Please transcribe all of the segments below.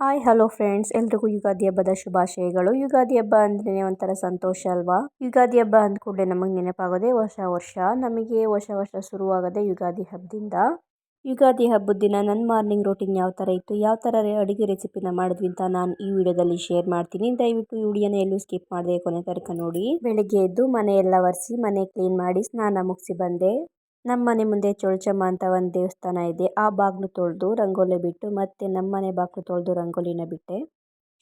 Hi, hello friends. ಎಲ್ರಿಗೂ ಯುಗಾದಿ ಹಬ್ಬದ ಶುಭಾಶಯಗಳು. ಯುಗಾದಿ ಹಬ್ಬ ಅಂದ್ರೆ ಒಂಥರ ಸಂತೋಷ ಅಲ್ವಾ? ಯುಗಾದಿ ಹಬ್ಬ ಅಂದ ಕೂಡಲೇ ನಮಗೆ ನೆನಪಾಗೋದೇ ಹೊಸ ವರ್ಷ. ನಮಗೆ ಹೊಸ ವರ್ಷ ಶುರುವಾಗದೆ ಯುಗಾದಿ ಹಬ್ಬದಿಂದ. ಯುಗಾದಿ ಹಬ್ಬದ ದಿನ ನನ್ನ ಮಾರ್ನಿಂಗ್ ರೂಟೀನ್ ಯಾವ ಥರ ಇತ್ತು, ಯಾವ ಥರ ಅಡುಗೆ ರೆಸಿಪಿನ ಮಾಡಿದ್ವಿ ಅಂತ ನಾನು ಈ ವಿಡಿಯೋದಲ್ಲಿ ಶೇರ್ ಮಾಡ್ತೀನಿ. ದಯವಿಟ್ಟು ಈ ವಿಡಿಯೋನ ಎಲ್ಲೂ ಸ್ಕಿಪ್ ಮಾಡಿದೆ ಕೊನೆ ತನಕ ನೋಡಿ. ಬೆಳಿಗ್ಗೆ ಎದ್ದು ಮನೆ ಎಲ್ಲ ಒರೆಸಿ, ಮನೆ ಕ್ಲೀನ್ ಮಾಡಿ, ಸ್ನಾನ ಮುಗಿಸಿ ಬಂದೆ. ನಮ್ಮ ಮನೆ ಮುಂದೆ ಚೋಳಚಮ್ಮ ಅಂತ ಒಂದು ದೇವಸ್ಥಾನ ಇದೆ. ಆ ಬಾಗಿಲು ತೊಳೆದು ರಂಗೋಲಿ ಬಿಟ್ಟು ಮತ್ತೆ ನಮ್ಮ ಮನೆ ಬಾಗಿಲು ತೊಳೆದು ರಂಗೋಲಿನ ಬಿಟ್ಟೆ.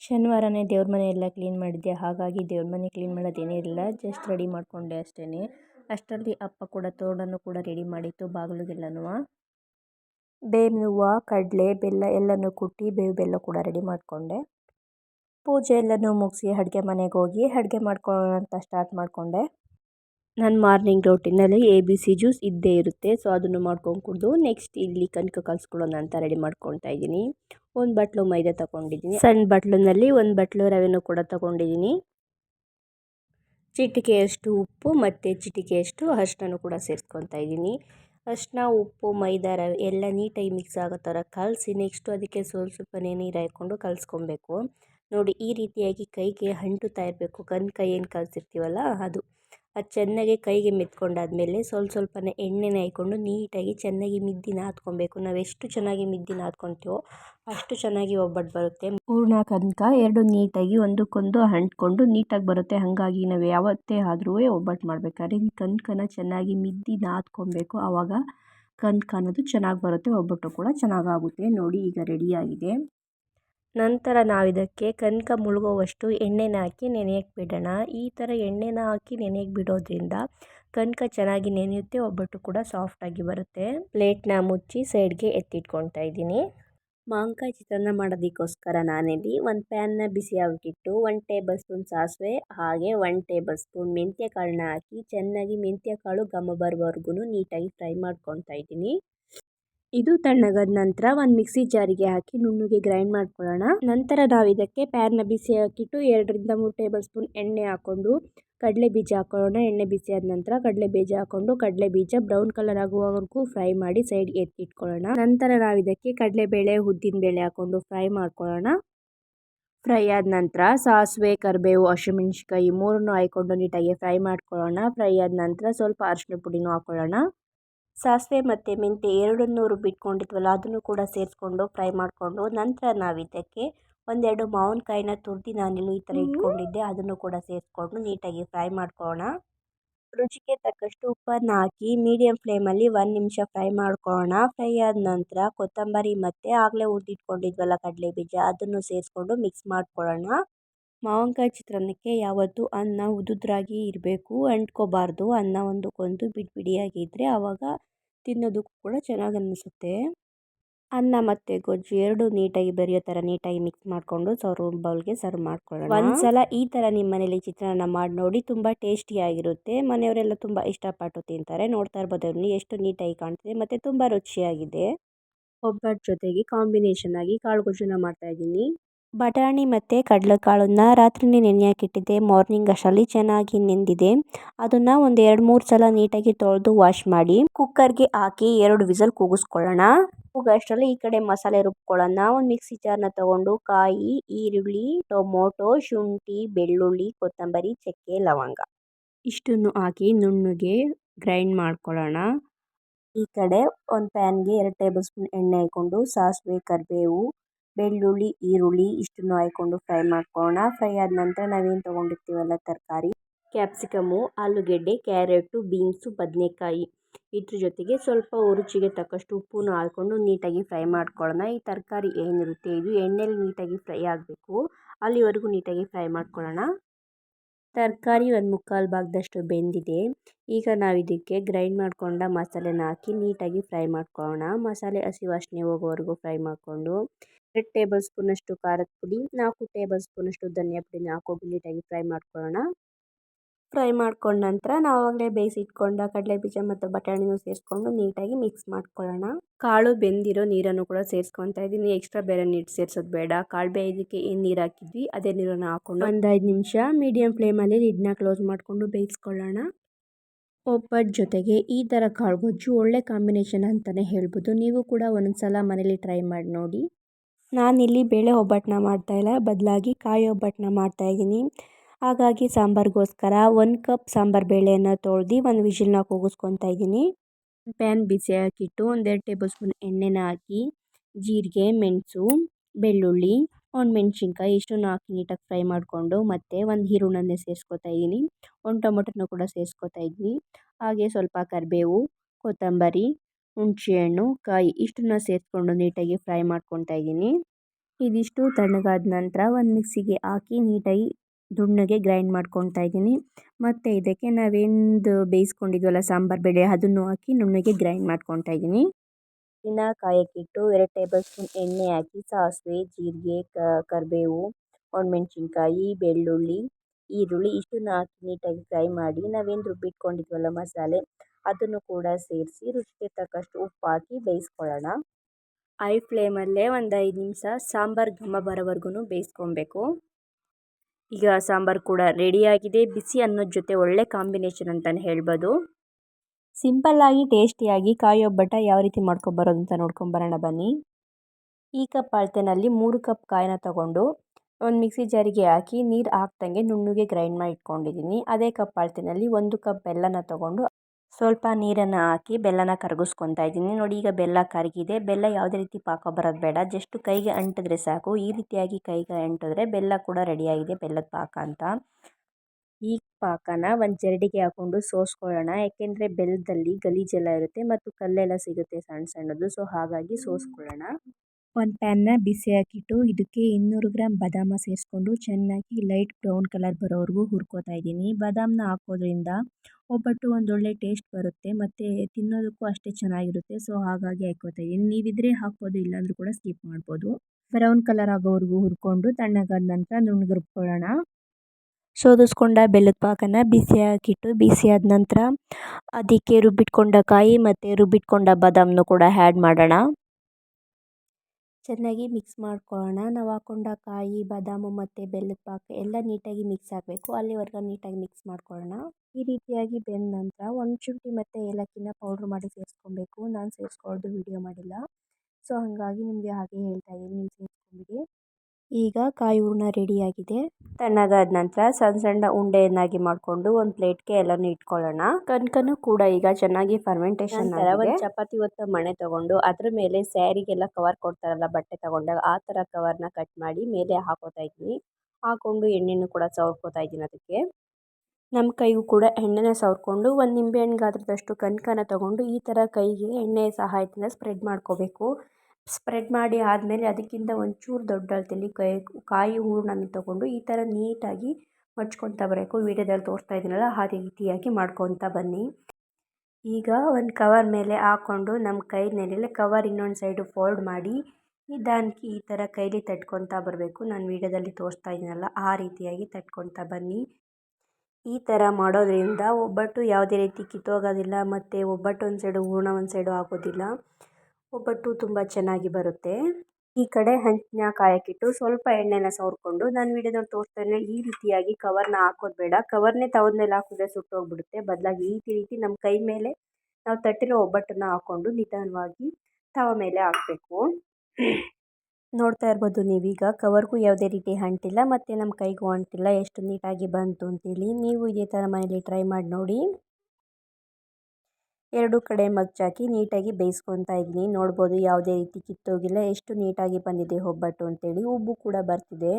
ಶನಿವಾರನೇ ದೇವ್ರ ಮನೆ ಎಲ್ಲ ಕ್ಲೀನ್ ಮಾಡಿದ್ದೆ ಹಾಗಾಗಿ ದೇವ್ರ ಮನೆ ಕ್ಲೀನ್ ಮಾಡೋದೇನಿಲ್ಲ ಜಸ್ಟ್ ರೆಡಿ ಮಾಡಿಕೊಂಡೆ ಅಷ್ಟೇ ಅಷ್ಟರಲ್ಲಿ ಅಪ್ಪ ಕೂಡ ತೋರಣನೂ ಕೂಡ ರೆಡಿ ಮಾಡಿತ್ತು ಬಾಗಿಲುಗೆಲ್ಲನೂ. ಬೇವಿನ ಹೂವು ಕಡಲೆ, ಬೆಲ್ಲ ಎಲ್ಲನೂ ಕುಟ್ಟಿ ಬೇವು ಬೆಲ್ಲ ಕೂಡ ರೆಡಿ ಮಾಡಿಕೊಂಡೆ. ಪೂಜೆ ಎಲ್ಲನೂ ಮುಗಿಸಿ ಅಡುಗೆ ಮನೆಗೆ ಹೋಗಿ ಅಡುಗೆ ಮಾಡ್ಕೊಳ್ಳೋಣ ಅಂತ ಸ್ಟಾರ್ಟ್ ಮಾಡಿಕೊಂಡೆ. ನನ್ನ ಮಾರ್ನಿಂಗ್ ರೊಟೀನಲ್ಲಿ ಎ ಬಿ ಸಿ ಜ್ಯೂಸ್ ಇದ್ದೇ ಇರುತ್ತೆ. ಸೊ, ಅದನ್ನು ಮಾಡ್ಕೊಂಡು ಕುಡಿದು ನೆಕ್ಸ್ಟ್ ಇಲ್ಲಿ ಕನಕ ಕಲಿಸ್ಕೊಳ್ಳೋಣ ಅಂತ ರೆಡಿ ಮಾಡ್ಕೊತಾ ಇದ್ದೀನಿ. ಒಂದು ಬಟ್ಲು ಮೈದಾ ತಗೊಂಡಿದ್ದೀನಿ. ಸಣ್ಣ ಬಟ್ಲಿನಲ್ಲಿ ಒಂದು ಬಟ್ಲು ರವೆನೂ ಕೂಡ ತಗೊಂಡಿದ್ದೀನಿ. ಚಿಟಿಕೆಯಷ್ಟು ಉಪ್ಪು ಮತ್ತು ಚಿಟಿಕೆಯಷ್ಟು ಅರಿಶಿನೂ ಕೂಡ ಸೇರಿಸ್ಕೊತಾ ಇದ್ದೀನಿ. ಅರಿಶಿನ ಉಪ್ಪು, ಮೈದಾ, ರವೆ ಎಲ್ಲ ನೀಟಾಗಿ ಮಿಕ್ಸ್ ಆಗೋ ಥರ ಕಲಸಿ ನೆಕ್ಸ್ಟು ಅದಕ್ಕೆ ಸ್ವಲ್ಪ ಸ್ವಲ್ಪನೇ ನೀರು ಹಾಕ್ಕೊಂಡು ಕಲಿಸ್ಕೊಬೇಕು ನೋಡಿ, ಈ ರೀತಿಯಾಗಿ ಕೈಗೆ ಅಂಟುತ್ತಾ ಇರಬೇಕು ಕನಕ ಏನು ಕಲಸಿರ್ತೀವಲ್ಲ ಅದು. ಅದು ಚೆನ್ನಾಗಿ ಕೈಗೆ ಮೆತ್ಕೊಂಡಾದ್ಮೇಲೆ ಸ್ವಲ್ಪ ಸ್ವಲ್ಪನೇ ಎಣ್ಣೆನ ಹಾಕ್ಕೊಂಡು ನೀಟಾಗಿ ಚೆನ್ನಾಗಿ ಮಿದ್ದಿ ನಾದ್ಕೊಬೇಕು. ನಾವು ಎಷ್ಟು ಚೆನ್ನಾಗಿ ಮಿದ್ದಿ ನಾದ್ಕೊತೀವೋ ಅಷ್ಟು ಚೆನ್ನಾಗಿ ಒಬ್ಬಟ್ಟು ಬರುತ್ತೆ. ಹೂರ್ಣ ಕನಕ ಎರಡು ನೀಟಾಗಿ ಒಂದಕ್ಕೊಂದು ಅಂಟ್ಕೊಂಡು ನೀಟಾಗಿ ಬರುತ್ತೆ. ಹಾಗಾಗಿ ನಾವು ಯಾವತ್ತೇ ಆದ್ರೂ ಒಬ್ಬಟ್ಟು ಮಾಡಬೇಕಾದ್ರೆ ಕನಕನ ಚೆನ್ನಾಗಿ ಮಿದ್ದಿ ನಾದ್ಕೊಬೇಕು. ಆವಾಗ ಕನಕ ಅನ್ನೋದು ಚೆನ್ನಾಗಿ ಬರುತ್ತೆ, ಒಬ್ಬಟ್ಟು ಕೂಡ ಚೆನ್ನಾಗಾಗುತ್ತೆ ನೋಡಿ ಈಗ ರೆಡಿಯಾಗಿದೆ ನಂತರ ನಾವು ಇದಕ್ಕೆ ಕನಕ ಮುಳುಗುವಷ್ಟು ಎಣ್ಣೆನ ಹಾಕಿ ನೆನೆಯಕ್ಕೆ ಬಿಡೋಣ. ಈ ಥರ ಎಣ್ಣೆನ ಹಾಕಿ ನೆನೆಯಕ್ಕೆ ಬಿಡೋದ್ರಿಂದ ಕನಕ ಚೆನ್ನಾಗಿ ನೆನೆಯುತ್ತೆ, ಒಬ್ಬಟ್ಟು ಕೂಡ ಸಾಫ್ಟಾಗಿ ಬರುತ್ತೆ. ಪ್ಲೇಟ್ನ ಮುಚ್ಚಿ ಸೈಡ್ಗೆ ಎತ್ತಿಟ್ಕೊತಾ ಇದ್ದೀನಿ. ಮಾವಿನಕಾಯಿ ಚಿತ್ರಾನ್ನ ಮಾಡೋದಕ್ಕೋಸ್ಕರ ನಾನಿಲ್ಲಿ ಒಂದು ಪ್ಯಾನ್ನ ಬಿಸಿ ಆಗಿಟ್ಟು ಒನ್ ಟೇಬಲ್ ಸ್ಪೂನ್ ಸಾಸಿವೆ, ಹಾಗೆ ಒನ್ ಟೇಬಲ್ ಸ್ಪೂನ್ ಮೆಂತ್ಯ ಕಾಳನ್ನ ಹಾಕಿ ಚೆನ್ನಾಗಿ ಮೆಂತ್ಯ ಕಾಳು ಬರುವವರೆಗೂ ನೀಟಾಗಿ ಫ್ರೈ ಮಾಡ್ಕೊತಾ ಇದ್ದೀನಿ. ಇದು ತಣ್ಣಗಾದ ನಂತರ ಒಂದು ಮಿಕ್ಸಿ ಜಾರಿಗೆ ಹಾಕಿ ನುಣ್ಣಗೆ ಗ್ರೈಂಡ್ ಮಾಡ್ಕೊಳ್ಳೋಣ. ನಂತರ ನಾವು ಇದಕ್ಕೆ ಪ್ಯಾನ್ನ ಬಿಸಿ ಹಾಕಿಟ್ಟು ಎರಡರಿಂದ ಮೂರು ಟೇಬಲ್ ಸ್ಪೂನ್ ಎಣ್ಣೆ ಹಾಕೊಂಡು ಕಡಲೆ ಬೀಜ ಹಾಕೊಳ್ಳೋಣ. ಎಣ್ಣೆ ಬಿಸಿ ಆದ ನಂತರ ಕಡಲೆ ಬೀಜ ಹಾಕೊಂಡು ಕಡಲೆ ಬೀಜ ಬ್ರೌನ್ ಕಲರ್ ಆಗುವವರೆಗೂ ಫ್ರೈ ಮಾಡಿ ಸೈಡ್ ಎತ್ತಿ ಇಟ್ಕೊಳ್ಳೋಣ ನಂತರ ನಾವು ಇದಕ್ಕೆ ಕಡಲೆಬೇಳೆ ಉದ್ದಿನ ಬೇಳೆ ಹಾಕೊಂಡು ಫ್ರೈ ಮಾಡ್ಕೊಳ್ಳೋಣ. ಫ್ರೈ ಆದ ನಂತರ ಸಾಸಿವೆ, ಕರಿಬೇವು ಹಸಿಮೆಣ್ಸಿಕಾಯಿ ಮೂರನ್ನು ಹಾಕ್ಕೊಂಡು ನೀಟಾಗಿ ಫ್ರೈ ಮಾಡ್ಕೊಳ್ಳೋಣ. ಫ್ರೈ ಆದ ನಂತರ ಸ್ವಲ್ಪ ಅರಿಶಿನ ಪುಡಿನೂ ಹಾಕ್ಕೊಳ್ಳೋಣ ಸಾಸಿವೆ ಮತ್ತು ಮೆಂತ್ಯ ಎರಡನ್ನೂ ರುಬ್ಬಿಟ್ಕೊಂಡಿದ್ವಲ್ಲ ಅದನ್ನು ಕೂಡ ಸೇರಿಸ್ಕೊಂಡು ಫ್ರೈ ಮಾಡಿಕೊಂಡು ನಂತರ ನಾವು ಇದಕ್ಕೆ ಒಂದೆರಡು ಮಾವಿನಕಾಯಿನ ತುರಿದು ನಾನಿಲ್ಲಿ ಈ ಥರ ಇಟ್ಕೊಂಡಿದ್ದೆ ಅದನ್ನು ಕೂಡ ಸೇರಿಸ್ಕೊಂಡು ನೀಟಾಗಿ ಫ್ರೈ ಮಾಡ್ಕೋಣ. ರುಚಿಗೆ ತಕ್ಕಷ್ಟು ಉಪ್ಪನ್ನು ಹಾಕಿ ಮೀಡಿಯಂ ಫ್ಲೇಮಲ್ಲಿ ಒಂದು ನಿಮಿಷ ಫ್ರೈ ಮಾಡ್ಕೊಳ್ಳೋಣ ಫ್ರೈ ಆದ ನಂತರ ಕೊತ್ತಂಬರಿ ಮತ್ತು ಆಗಲೇ ಹುರಿದಿಟ್ಕೊಂಡಿದ್ವಲ್ಲ ಕಡಲೆ ಬೀಜ ಅದನ್ನು ಸೇರಿಸ್ಕೊಂಡು ಮಿಕ್ಸ್ ಮಾಡ್ಕೊಳ್ಳೋಣ. ಮಾವಿನಕಾಯಿ ಚಿತ್ರಾನ್ನಕ್ಕೆ ಯಾವತ್ತೂ ಅನ್ನ ಉದುದ್ರಾಗಿ ಇರಬೇಕು ಅಂಟ್ಕೋಬಾರ್ದು. ಅನ್ನ ಒಂದಕ್ಕೊಂದು ಬಿಡಿ ಬಿಡಿಯಾಗಿದ್ದರೆ ಆವಾಗ ತಿನ್ನೋದಕ್ಕೂ ಕೂಡ ಚೆನ್ನಾಗಿ ಅನ್ನಿಸುತ್ತೆ ಅನ್ನ ಮತ್ತು ಗೊಜ್ಜು ಎರಡು ನೀಟಾಗಿ ಬೆರೆಯೋ ಥರ ನೀಟಾಗಿ ಮಿಕ್ಸ್ ಮಾಡಿಕೊಂಡು ಸರ್ವ್ ಬೌಲ್ಗೆ ಸರ್ವ್ ಮಾಡ್ಕೊಳ್ಳೋಣ. ಒಂದ್ಸಲ ಈ ಥರ ನಿಮ್ಮ ಮನೇಲಿ ಚಿತ್ರಾನ್ನ ಮಾಡಿ ನೋಡಿ ತುಂಬ ಟೇಸ್ಟಿಯಾಗಿರುತ್ತೆ ಮನೆಯವರೆಲ್ಲ ತುಂಬ ಇಷ್ಟಪಟ್ಟು ತಿಂತಾರೆ. ನೋಡ್ತಾ ಇರ್ಬೋದು ಎಷ್ಟು ನೀಟಾಗಿ ಕಾಣ್ತಿದೆ ಮತ್ತು ತುಂಬ ರುಚಿಯಾಗಿದೆ. ಒಬ್ಬಟ್ಟು ಜೊತೆಗೆ ಕಾಂಬಿನೇಷನ್ ಆಗಿ ಕಾಳು ಮಾಡ್ತಾ ಮಾಡ್ತಾಯಿದ್ದೀನಿ ಬಟಾಣಿ ಮತ್ತು ಕಡಲೆಕಾಳನ್ನ ರಾತ್ರಿನೇ ನೆನೆಯಾಕಿಟ್ಟಿದ್ದೆ ಮಾರ್ನಿಂಗ್ ಅಷ್ಟರಲ್ಲಿ ಚೆನ್ನಾಗಿ ನೆಂದಿದೆ. ಅದನ್ನು ಒಂದು ಎರಡು ಮೂರು ಸಲ ನೀಟಾಗಿ ತೊಳೆದು ವಾಶ್ ಮಾಡಿ ಕುಕ್ಕರ್ಗೆ ಹಾಕಿ ಎರಡು ವಿಸಲ್ ಕೂಗಿಸ್ಕೊಳ್ಳೋಣ. ಅಷ್ಟರಲ್ಲಿ ಈ ಕಡೆ ಮಸಾಲೆ ರುಬ್ಕೊಳ್ಳೋಣ. ಒಂದು ಮಿಕ್ಸಿ ಜಾರ್ನ ತಗೊಂಡು ಕಾಯಿ, ಈರುಳ್ಳಿ, ಟೊಮೊಟೊ, ಶುಂಠಿ, ಬೆಳ್ಳುಳ್ಳಿ, ಕೊತ್ತಂಬರಿ, ಚಕ್ಕೆ, ಲವಂಗ ಇಷ್ಟನ್ನು ಹಾಕಿ ನುಣ್ಣಗೆ ಗ್ರೈಂಡ್ ಮಾಡ್ಕೊಳ್ಳೋಣ. ಈ ಕಡೆ ಒಂದು ಪ್ಯಾನ್ಗೆ ಎರಡು ಟೇಬಲ್ ಸ್ಪೂನ್ ಎಣ್ಣೆ ಹಾಕ್ಕೊಂಡು ಸಾಸಿವೆ, ಕರಿಬೇವು ಬೆಳ್ಳುಳ್ಳಿ, ಈರುಳ್ಳಿ ಇಷ್ಟನ್ನು ಹಾಕ್ಕೊಂಡು ಫ್ರೈ ಮಾಡ್ಕೊಳ್ಳೋಣ ಫ್ರೈ ಆದ ನಂತರ ನಾವೇನು ತೊಗೊಂಡಿರ್ತೀವಲ್ಲ ತರಕಾರಿ? ಕ್ಯಾಪ್ಸಿಕಮ್ಮು ಆಲೂಗೆಡ್ಡೆ, ಕ್ಯಾರೆಟು, ಬೀನ್ಸು, ಬದನೆಕಾಯಿ ಇದ್ರ ಜೊತೆಗೆ ಸ್ವಲ್ಪ ರುಚಿಗೆ ತಕ್ಕಷ್ಟು ಉಪ್ಪನ್ನು ಹಾಕ್ಕೊಂಡು ನೀಟಾಗಿ ಫ್ರೈ ಮಾಡ್ಕೊಳ್ಳೋಣ ಈ ತರಕಾರಿ ಏನಿರುತ್ತೆ? ಇದು ಎಣ್ಣೆಲಿ ನೀಟಾಗಿ ಫ್ರೈ ಆಗಬೇಕು. ಅಲ್ಲಿವರೆಗೂ ನೀಟಾಗಿ ಫ್ರೈ ಮಾಡ್ಕೊಳ್ಳೋಣ ತರಕಾರಿ ಒಂದು ಮುಕ್ಕಾಲು ಭಾಗದಷ್ಟು ಬೆಂದಿದೆ. ಈಗ ನಾವು ಇದಕ್ಕೆ ಗ್ರೈಂಡ್ ಮಾಡ್ಕೊಂಡ ಮಸಾಲೆನ ಹಾಕಿ ನೀಟಾಗಿ ಫ್ರೈ ಮಾಡ್ಕೊಳ್ಳೋಣ ಮಸಾಲೆ ಹಸಿ ವಾಸನೆ ಹೋಗೋವರೆಗೂ ಫ್ರೈ ಮಾಡಿಕೊಂಡು ಎರಡು ಟೇಬಲ್ ಸ್ಪೂನಷ್ಟು ಖಾರದ ಪುಡಿ, ನಾಲ್ಕು ಟೇಬಲ್ ಸ್ಪೂನಷ್ಟು ಧನಿಯಾ ಪುಡಿನ ಹಾಕೋಗಿ ನೀಟಾಗಿ ಫ್ರೈ ಮಾಡ್ಕೊಳ್ಳೋಣ. ಫ್ರೈ ಮಾಡ್ಕೊಂಡ ನಂತರ ನಾವು ಆಗಲೇ ಬೇಯಿಸಿಟ್ಕೊಂಡ ಕಡಲೆ ಬೀಜ ಮತ್ತು ಬಟಾಣಿನೂ ಸೇರಿಸ್ಕೊಂಡು ನೀಟಾಗಿ ಮಿಕ್ಸ್ ಮಾಡ್ಕೊಳ್ಳೋಣ. ಕಾಳು ಬೆಂದಿರೋ ನೀರನ್ನು ಕೂಡ ಸೇರಿಸ್ಕೊತಾ ಇದ್ದೀನಿ ಎಕ್ಸ್ಟ್ರಾ ಬೇರೆ ನೀರು ಸೇರಿಸೋದು ಬೇಡ. ಕಾಳು ಬೇಯೋದಕ್ಕೆ ಏನು ನೀರು ಹಾಕಿದ್ವಿ, ಅದೇ ನೀರನ್ನು ಹಾಕ್ಕೊಂಡು ಒಂದು ಐದು ನಿಮಿಷ ಮೀಡಿಯಂ ಫ್ಲೇಮಲ್ಲಿ ಲಿಡ್ನ ಕ್ಲೋಸ್ ಮಾಡಿಕೊಂಡು ಬೇಯಿಸ್ಕೊಳ್ಳೋಣ. ಒಬ್ಬಟ್ಟು ಜೊತೆಗೆ ಈ ಥರ ಕಾಳು ಗೊಜ್ಜು ಒಳ್ಳೆ ಕಾಂಬಿನೇಷನ್ ಅಂತಲೇ ಹೇಳ್ಬೋದು. ನೀವು ಕೂಡ ಒಂದೊಂದು ಸಲ ಮನೇಲಿ ಟ್ರೈ ಮಾಡಿ ನೋಡಿ. ನಾನಿಲ್ಲಿ ಬೇಳೆ ಒಬ್ಬಟ್ಟನ್ನ ಮಾಡ್ತಾಯಿಲ್ಲ ಬದಲಾಗಿ ಕಾಯಿ ಒಬ್ಬಟ್ಟನ್ನ ಮಾಡ್ತಾಯಿದ್ದೀನಿ ಹಾಗಾಗಿ ಸಾಂಬಾರಿಗೋಸ್ಕರ ಒಂದು ಕಪ್ ಸಾಂಬಾರು ಬೇಳೆಯನ್ನು ತೊಳ್ದು ಒಂದು ವಿಜಿಲ್ನ ಕೂಗಿಸ್ಕೊತಾ ಇದ್ದೀನಿ. ಪ್ಯಾನ್ ಬಿಸಿ ಹಾಕಿಟ್ಟು ಒಂದೆರಡು ಟೇಬಲ್ ಸ್ಪೂನ್ ಎಣ್ಣೆನ ಹಾಕಿ, ಜೀರಿಗೆ, ಮೆಣಸು, ಬೆಳ್ಳುಳ್ಳಿ, ಒಂದು ಮೆಣಸಿನ್ಕಾಯಿ ಇಷ್ಟನ್ನು ಹಾಕಿ ನೀಟಾಗಿ ಫ್ರೈ ಮಾಡಿಕೊಂಡು ಮತ್ತು ಒಂದು ಈರುಳ್ಳಿನ ಸೇರಿಸ್ಕೊತಾ ಇದ್ದೀನಿ. ಒಂದು ಟೊಮೊಟೊನ ಕೂಡ ಸೇರಿಸ್ಕೊತಾ ಇದ್ದೀನಿ. ಹಾಗೆ ಸ್ವಲ್ಪ ಕರಿಬೇವು, ಕೊತ್ತಂಬರಿ ಹುಣಸೆಹಣ್ಣು, ಕಾಯಿ ಇಷ್ಟನ್ನು ಸೇರಿಸ್ಕೊಂಡು ನೀಟಾಗಿ ಫ್ರೈ ಮಾಡ್ಕೊತಾ ಇದ್ದೀನಿ. ಇದಿಷ್ಟು ತಣ್ಣಗಾದ ನಂತರ ಒಂದು ಮಿಕ್ಸಿಗೆ ಹಾಕಿ ನೀಟಾಗಿ ದುಣ್ಣಗೆ ಗ್ರೈಂಡ್ ಮಾಡ್ಕೊತಾ ಇದ್ದೀನಿ. ಮತ್ತು ಇದಕ್ಕೆ ನಾವೇನು ಬೇಯಿಸ್ಕೊಂಡಿದ್ವಲ್ಲ ಸಾಂಬಾರು ಬೇಳೆ, ಅದನ್ನು ಹಾಕಿ ನುಣ್ಣಗೆ ಗ್ರೈಂಡ್ ಮಾಡ್ಕೊತಾ ಇದ್ದೀನಿ. ಇನ್ನು ಕಾಯಕ್ಕಿಟ್ಟು ಎರಡು ಟೇಬಲ್ ಸ್ಪೂನ್ ಎಣ್ಣೆ ಹಾಕಿ, ಸಾಸಿವೆ, ಜೀರಿಗೆ ಕರಿಬೇವು, ಒಣಮೆಣ್ಸಿನ್ಕಾಯಿ, ಬೆಳ್ಳುಳ್ಳಿ, ಈರುಳ್ಳಿ ಇಷ್ಟನ್ನು ಹಾಕಿ ನೀಟಾಗಿ ಫ್ರೈ ಮಾಡಿ ನಾವೇನು ರುಬ್ಬಿಟ್ಕೊಂಡಿದ್ವಲ್ಲ ಮಸಾಲೆ ಅದನ್ನು ಕೂಡ ಸೇರಿಸಿ ರುಚಿಗೆ ತಕ್ಕಷ್ಟು ಉಪ್ಪು ಹಾಕಿ ಬೇಯಿಸ್ಕೊಳ್ಳೋಣ ಐ ಫ್ಲೇಮಲ್ಲೇ ಒಂದು ಐದು ನಿಮಿಷ ಸಾಂಬಾರು ಘಮ ಬರೋವರೆಗೂ ಬೇಯಿಸ್ಕೊಬೇಕು. ಈಗ ಸಾಂಬಾರು ಕೂಡ ರೆಡಿಯಾಗಿದೆ ಬಿಸಿ ಅನ್ನದ ಜೊತೆ ಒಳ್ಳೆ ಕಾಂಬಿನೇಷನ್ ಅಂತಲೇ ಹೇಳ್ಬೋದು. ಸಿಂಪಲ್ಲಾಗಿ ಟೇಸ್ಟಿಯಾಗಿ ಕಾಯಿ ಒಬ್ಬಟ್ಟ ಯಾವ ರೀತಿ ಮಾಡ್ಕೊಬರೋದು ಅಂತ ನೋಡ್ಕೊಂಬರೋಣ ಬನ್ನಿ. ಈ ಕಪ್ ಅಳತೆನಲ್ಲಿ ಮೂರು ಕಪ್ ಕಾಯಿನ ತಗೊಂಡು ಒಂದು ಮಿಕ್ಸಿ ಜಾರಿಗೆ ಹಾಕಿ ನೀರು ಹಾಕ್ದಂಗೆ ನುಣ್ಣಗೆ ಗ್ರೈಂಡ್ ಮಾಡಿ ಇಟ್ಕೊಂಡಿದ್ದೀನಿ. ಅದೇ ಕಪ್ ಅಳತೆನಲ್ಲಿ ಒಂದು ಕಪ್ ಬೆಲ್ಲನ ತೊಗೊಂಡು ಸ್ವಲ್ಪ ನೀರನ್ನು ಹಾಕಿ ಬೆಲ್ಲನ ಕರಗಿಸ್ಕೊತಾ ಇದ್ದೀನಿ. ನೋಡಿ, ಈಗ ಬೆಲ್ಲ ಕರಗಿದೆ. ಬೆಲ್ಲ ಯಾವುದೇ ರೀತಿ ಪಾಕ ಬರೋದು ಬೇಡ. ಜಸ್ಟ್ ಕೈಗೆ ಅಂಟಿದ್ರೆ ಸಾಕು. ಈ ರೀತಿಯಾಗಿ ಕೈಗೆ ಅಂಟಿದ್ರೆ ಬೆಲ್ಲ ಕೂಡ ರೆಡಿಯಾಗಿದೆ ಬೆಲ್ಲದ ಪಾಕ ಅಂತ. ಈ ಪಾಕನ ಒಂದು ಜರಡಿಗೆ ಹಾಕ್ಕೊಂಡು ಸೋಸ್ಕೊಳ್ಳೋಣ. ಯಾಕೆಂದರೆ ಬೆಲ್ಲದಲ್ಲಿ ಗಲೀಜೆಲ್ಲ ಇರುತ್ತೆ ಮತ್ತು ಕಲ್ಲೆಲ್ಲ ಸಿಗುತ್ತೆ ಸಣ್ಣ ಸಣ್ಣದು. ಸೊ ಹಾಗಾಗಿ ಸೋಸ್ಕೊಳ್ಳೋಣ. ಒಂದು ಪ್ಯಾನ್ನ ಬಿಸಿ ಹಾಕಿಟ್ಟು ಇದಕ್ಕೆ ಇನ್ನೂರು ಗ್ರಾಮ್ ಬಾದಾಮ ಸೇರಿಸ್ಕೊಂಡು ಚೆನ್ನಾಗಿ ಲೈಟ್ ಬ್ರೌನ್ ಕಲರ್ ಬರೋವರೆಗೂ ಹುರ್ಕೋತಾ ಇದ್ದೀನಿ. ಬಾದಾಮನ್ನ ಹಾಕೋದ್ರಿಂದ ಒಬ್ಬಟ್ಟು ಒಂದೊಳ್ಳೆ ಟೇಸ್ಟ್ ಬರುತ್ತೆ ಮತ್ತು ತಿನ್ನೋದಕ್ಕೂ ಅಷ್ಟೇ ಚೆನ್ನಾಗಿರುತ್ತೆ. ಸೊ ಹಾಗಾಗಿ ಹಾಕೋತಾ ಇದ್ದೀನಿ. ನೀವಿದ್ರೆ ಹಾಕ್ಬೋದು, ಇಲ್ಲಾಂದ್ರೂ ಕೂಡ ಸ್ಕಿಪ್ ಮಾಡ್ಬೋದು. ಬ್ರೌನ್ ಕಲರ್ ಆಗೋವರೆಗೂ ಹುರ್ಕೊಂಡು ತಣ್ಣಗಾದ ನಂತರ ನುಣ್ಣಗೆ ರುಬ್ಕೊಳ್ಳೋಣ ಶೋಧಿಸ್ಕೊಂಡ ಬೆಲ್ಲದ ಪಾಕನ ಬಿಸಿ ಹಾಕಿಟ್ಟು, ಬಿಸಿ ಆದ ನಂತರ ಅದಕ್ಕೆ ರುಬ್ಬಿಟ್ಕೊಂಡ ಕಾಯಿ ಮತ್ತು ರುಬ್ಬಿಟ್ಕೊಂಡ ಬಾದಾಮನ್ನು ಕೂಡ ಆ್ಯಡ್ ಮಾಡೋಣ. ಚೆನ್ನಾಗಿ ಮಿಕ್ಸ್ ಮಾಡ್ಕೊಳ್ಳೋಣ. ನಾವು ಹಾಕೊಂಡ ಕಾಯಿ, ಬಾದಾಮು, ಮತ್ತು ಬೆಲ್ಲದ ಪಾಕ ಎಲ್ಲ ನೀಟಾಗಿ ಮಿಕ್ಸ್ ಆಗಬೇಕು. ಅಲ್ಲಿವರೆಗೂ ನೀಟಾಗಿ ಮಿಕ್ಸ್ ಮಾಡ್ಕೊಳ್ಳೋಣ. ಈ ರೀತಿಯಾಗಿ ಬೆಂದ ನಂತರ ಒಂದು ಶುಂಠಿ ಮತ್ತು ಏಲಕ್ಕಿನ ಪೌಡ್ರ್ ಮಾಡಿ ಸೇರಿಸ್ಕೊಬೇಕು. ನಾನು ಸೇರಿಸ್ಕೊಳ್ಳೋದು ವೀಡಿಯೋ ಮಾಡಿಲ್ಲ. ಸೊ, ಹಾಗಾಗಿ ನಿಮಗೆ ಹಾಗೆ ಹೇಳ್ತಾ ಇದ್ದೀನಿ. ನೀವು ಸೇರಿಸ್ಕೊಂಬಿಡಿ ಈಗ ಕಾಯಿ ಹೂರಣ ರೆಡಿಯಾಗಿದೆ. ತಣ್ಣಗಾದ ನಂತರ ಸಣ್ಣ ಸಣ್ಣ ಉಂಡೆಯನ್ನಾಗಿ ಮಾಡಿಕೊಂಡು ಒಂದು ಪ್ಲೇಟ್ಗೆ ಎಲ್ಲನೂ ಇಟ್ಕೊಳ್ಳೋಣ. ಕನಕನು ಕೂಡ ಈಗ ಚೆನ್ನಾಗಿ ಫರ್ಮೆಂಟೇಷನ್ ಒಂದು ಚಪಾತಿ ಒತ್ತ ಮಣೆ ತಗೊಂಡು ಅದ್ರ ಮೇಲೆ ಸ್ಯಾರಿಗೆಲ್ಲ ಕವರ್ ಕೊಡ್ತಾರಲ್ಲ ಬಟ್ಟೆ ತಗೊಂಡಾಗ ಆ ಥರ ಕವರ್ನ ಕಟ್ ಮಾಡಿ ಮೇಲೆ ಹಾಕೋತಾ ಇದ್ದೀನಿ ಹಾಕೊಂಡು ಎಣ್ಣೆನೂ ಕೂಡ ಸವರ್ಕೋತಾ ಇದ್ದೀನಿ ಅದಕ್ಕೆ. ನಮ್ಮ ಕೈಗೂ ಕೂಡ ಎಣ್ಣೆನ ಸವರ್ಕೊಂಡು ಒಂದು ನಿಂಬೆ ಹಣ್ಣು ಗಾತ್ರದಷ್ಟು ಕನಕನ ತಗೊಂಡು ಈ ಥರ ಕೈಗೆ ಎಣ್ಣೆ ಸಹಾಯದಿಂದ ಸ್ಪ್ರೆಡ್ ಮಾಡ್ಕೋಬೇಕು. ಸ್ಪ್ರೆಡ್ ಮಾಡಿ ಆದಮೇಲೆ ಅದಕ್ಕಿಂತ ಒಂಚೂರು ದೊಡ್ಡ ಅಳತೆಯಲ್ಲಿ ಕೈ, ಕಾಯಿ ಹೂರಣನ ತೊಗೊಂಡು ಈ ಥರ ನೀಟಾಗಿ ಮಡ್ಚ್ಕೊತಾ ಬರಬೇಕು ವೀಡಿಯೋದಲ್ಲಿ ತೋರಿಸ್ತಾ ಇದ್ದೀನಲ್ಲ, ಆ ರೀತಿಯಾಗಿ ಮಾಡ್ಕೊತಾ ಬನ್ನಿ. ಈಗ ಒಂದು ಕವರ್ ಮೇಲೆ ಹಾಕ್ಕೊಂಡು ನಮ್ಮ ಕೈ ಮೇಲೆ ಕವರ್ ಇನ್ನೊಂದು ಸೈಡು ಫೋಲ್ಡ್ ಮಾಡಿ, ನಿಧಾನಕ್ಕೆ ಈ ಥರ ಕೈಲಿ ತಟ್ಕೊತಾ ಬರಬೇಕು. ನಾನು ವೀಡಿಯೋದಲ್ಲಿ ತೋರಿಸ್ತಾ ಇದ್ದೀನಲ್ಲ, ಆ ರೀತಿಯಾಗಿ ತಟ್ಕೊತಾ ಬನ್ನಿ. ಈ ಥರ ಮಾಡೋದ್ರಿಂದ ಒಬ್ಬಟ್ಟು ಯಾವುದೇ ರೀತಿ ಕಿತ್ತೋಗೋದಿಲ್ಲ, ಮತ್ತು ಒಬ್ಬಟ್ಟು ಒಂದು ಸೈಡು ಹೂರಣ ಒಂದು ಸೈಡು ಆಗೋದಿಲ್ಲ. ಒಬ್ಬಟ್ಟು ತುಂಬ ಚೆನ್ನಾಗಿ ಬರುತ್ತೆ. ಈ ಕಡೆ ಹಂಚಿನ ಕಾಯಕ್ಕಿಟ್ಟು ಸ್ವಲ್ಪ ಎಣ್ಣೆನ ಸವರ್ಕೊಂಡು ನಾನು ವಿಡಿಯೋದಲ್ಲಿ ತೋರಿಸ್ತೇನೆ ಈ ರೀತಿಯಾಗಿ ಕವರ್ನ ಹಾಕೋದು ಬೇಡ. ಕವರ್ನೇ ತವದ ಮೇಲೆ ಹಾಕಿದ್ರೆ ಸುಟ್ಟೋಗ್ಬಿಡುತ್ತೆ. ಬದಲಾಗಿ ಈ ರೀತಿ ನಮ್ಮ ಕೈ ಮೇಲೆ ನಾವು ತಟ್ಟಿರೋ ಒಬ್ಬಟ್ಟನ್ನು ಹಾಕ್ಕೊಂಡು ನಿಧಾನವಾಗಿ ತವ ಮೇಲೆ ಹಾಕಬೇಕು. ನೋಡ್ತಾ ಇರ್ಬೋದು ನೀವೀಗ ಕವರ್ಗೂ ಯಾವುದೇ ರೀತಿ ಅಂಟಿಲ್ಲ ಮತ್ತು ನಮ್ಮ ಕೈಗೂ ಅಂಟಿಲ್ಲ ಎಷ್ಟು ನೀಟಾಗಿ ಬಂತು ಅಂತೇಳಿ ನೀವು ಇದೇ ಥರ ಮನೇಲಿ ಟ್ರೈ ಮಾಡಿ ನೋಡಿ. ಎರಡು ಕಡೆ ಮಗ್ಚಾಕಿ ನೀಟಾಗಿ ಬೇಯಿಸ್ಕೊತಾ ಇದ್ದೀನಿ. ನೋಡ್ಬೋದು ಯಾವುದೇ ರೀತಿ ಕಿತ್ತೋಗಿಲ್ಲ. ಎಷ್ಟು ನೀಟಾಗಿ ಬಂದಿದೆ ಒಬ್ಬಟ್ಟು ಅಂತೇಳಿ ಉಬ್ಬು ಕೂಡ ಬರ್ತಿದೆ.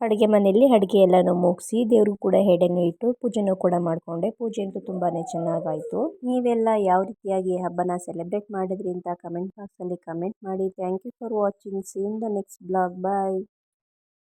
ಅಡುಗೆ ಮನೆಯಲ್ಲಿ ಅಡುಗೆ ಎಲ್ಲನೂ ಮುಗಿಸಿ ದೇವ್ರಿಗೂ ಕೂಡ ಹೆಡೆನೂ ಇಟ್ಟು ಪೂಜೆನೂ ಕೂಡ ಮಾಡಿಕೊಂಡೆ. ಪೂಜೆ ಅಂತೂ ತುಂಬಾ ಚೆನ್ನಾಗಾಯಿತು. ನೀವೆಲ್ಲ ಯಾವ ರೀತಿಯಾಗಿ ಹಬ್ಬನ ಸೆಲೆಬ್ರೇಟ್ ಮಾಡಿದ್ರಿ ಅಂತ ಕಮೆಂಟ್ ಬಾಕ್ಸಲ್ಲಿ ಕಮೆಂಟ್ ಮಾಡಿ. Thank you for watching. Seen the next blog. Bye.